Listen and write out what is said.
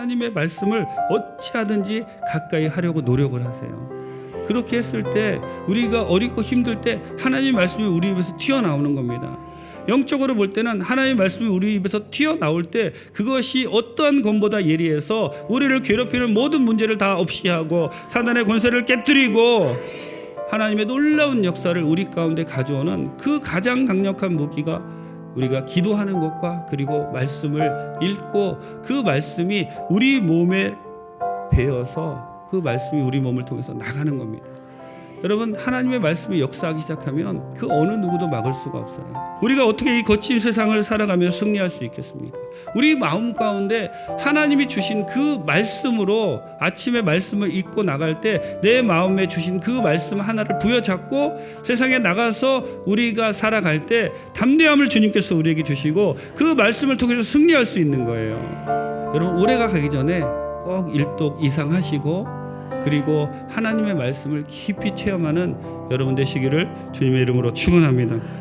하나님의 말씀을 어찌하든지 가까이 하려고 노력을 하세요. 그렇게 했을 때 우리가 어리고 힘들 때 하나님의 말씀이 우리 입에서 튀어나오는 겁니다. 영적으로 볼 때는 하나님의 말씀이 우리 입에서 튀어나올 때 그것이 어떠한 것보다 예리해서 우리를 괴롭히는 모든 문제를 다 없이 하고 사단의 권세를 깨뜨리고 하나님의 놀라운 역사를 우리 가운데 가져오는 그 가장 강력한 무기가 우리가 기도하는 것과 그리고 말씀을 읽고 그 말씀이 우리 몸에 배어서 그 말씀이 우리 몸을 통해서 나가는 겁니다. 여러분 하나님의 말씀이 역사하기 시작하면 그 어느 누구도 막을 수가 없어요. 우리가 어떻게 이 거친 세상을 살아가며 승리할 수 있겠습니까? 우리 마음 가운데 하나님이 주신 그 말씀으로 아침에 말씀을 읽고 나갈 때 내 마음에 주신 그 말씀 하나를 부여잡고 세상에 나가서 우리가 살아갈 때 담대함을 주님께서 우리에게 주시고 그 말씀을 통해서 승리할 수 있는 거예요. 여러분 올해가 가기 전에 꼭 일독 이상 하시고 그리고 하나님의 말씀을 깊이 체험하는 여러분 되시기를 주님의 이름으로 축원합니다.